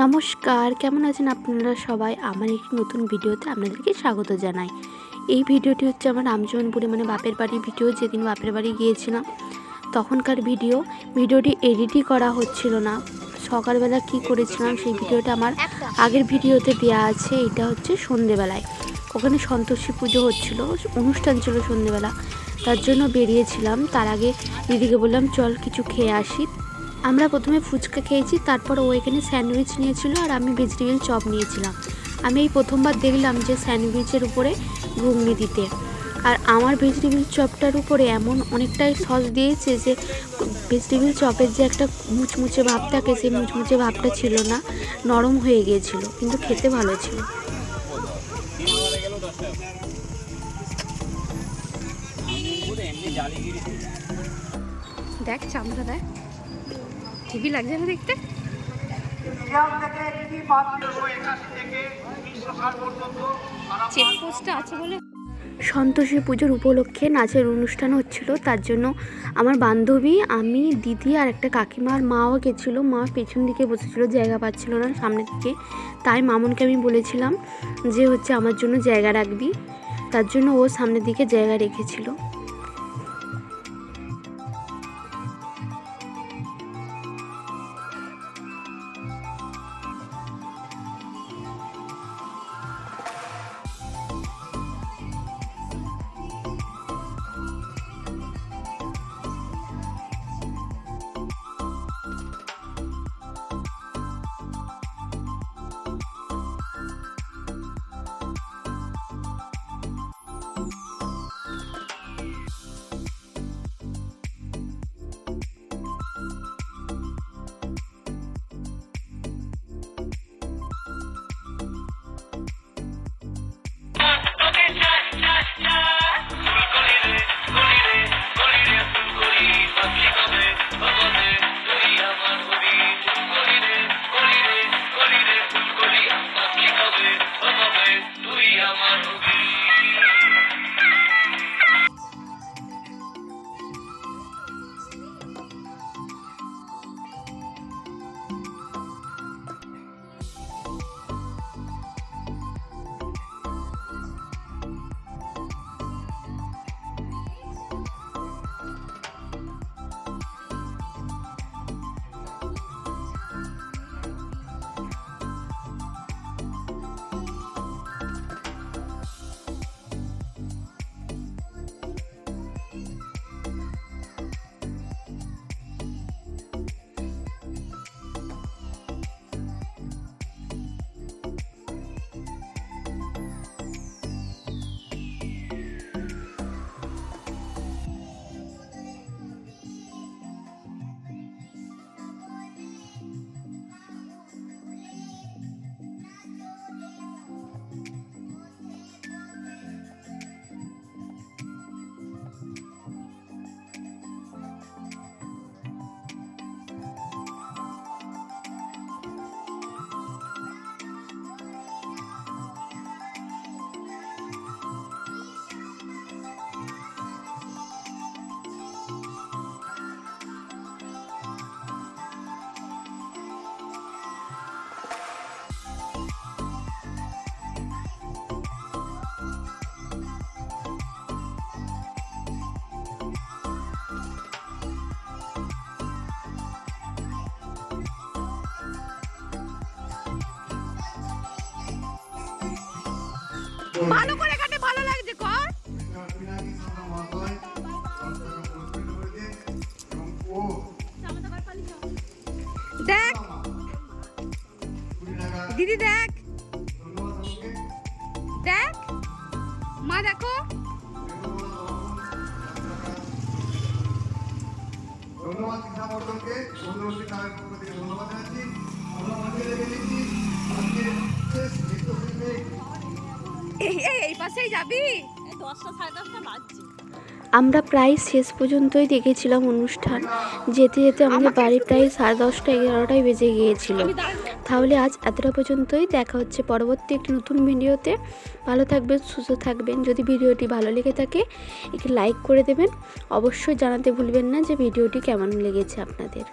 নমস্কার, কেমন আছেন আপনারা সবাই? আমার একটি নতুন ভিডিওতে আপনাদেরকে স্বাগত জানাই। এই ভিডিওটি হচ্ছে আমার রামজীবনপুরে মানে বাপের বাড়ির ভিডিও, যেদিন বাপের বাড়ি গিয়েছিলাম, তখনকার ভিডিও। ভিডিওটি এডিটই করা হচ্ছিল না। সকালবেলা কি করেছিলাম, সেই ভিডিওটা আমার আগের ভিডিওতে দেওয়া আছে। এটা হচ্ছে সন্ধেবেলায়। ওখানে সন্তোষী পুজো হচ্ছিল, অনুষ্ঠান ছিল সন্ধেবেলা। তার জন্য বেরিয়েছিলাম। তার আগে দিদিকে বললাম, চল কিছু খেয়ে আসি। আমরা প্রথমে ফুচকা খেয়েছি, তারপর ও এখানে স্যান্ডউইচ নিয়েছিল আর আমি ভেজিটেবিল চপ নিয়েছিলাম। আমি এই প্রথমবার দেখলাম যে স্যান্ডউইচের উপরে ঘুগনি দিতে। আর আমার ভেজিটেবিল চপটার উপরে এমন অনেকটাই সস দিয়েছে যে ভেজিটেবিল চপের যে একটা মুচমুচে ভাব থাকে, সেই মুচমুচে ভাবটা ছিল না, নরম হয়ে গিয়েছিল, কিন্তু খেতে ভালো ছিল। দেখ, চামড়া দেখ। হেভি লাগছে না দেখতে? চেকপোস্টটা আছে বলে? সন্তোষী পুজোর উপলক্ষে নাচের অনুষ্ঠান হচ্ছিল, তার জন্য আমার বান্ধবী, আমি, দিদি আর একটা কাকিমার মাও গেছিল। মা পেছন দিকে বসেছিল, জায়গা পাচ্ছিল না সামনের দিকে। তাই মামুনকে আমি বলেছিলাম যে হচ্ছে আমার জন্য জায়গা রাখবি। তার জন্য ও সামনের দিকে জায়গা রেখেছিল। ভালো করে কাটে ভালো লাগছে, কর। দেখ। দিদি, দেখ। দেখ। মা, দেখো। ধন্যবাদ থেকে ধন্যবাদ জানাচ্ছি। আমরা রেখে দিচ্ছি যাবি? আমরা প্রায় শেষ পর্যন্তই দেখেছিলাম অনুষ্ঠান। যেতে যেতে আমাদের বাড়ি প্রায় সাড়ে দশটা এগারোটায় বেজে গিয়েছিল। তাহলে আজ এতটা পর্যন্তই। দেখা হচ্ছে পরবর্তী একটি নতুন ভিডিওতে। ভালো থাকবেন সুস্থ থাকবেন। যদি ভিডিওটি ভালো লেগে থাকে একটি লাইক করে দেবেন। অবশ্যই জানাতে ভুলবেন না যে ভিডিওটি কেমন লেগেছে আপনাদের।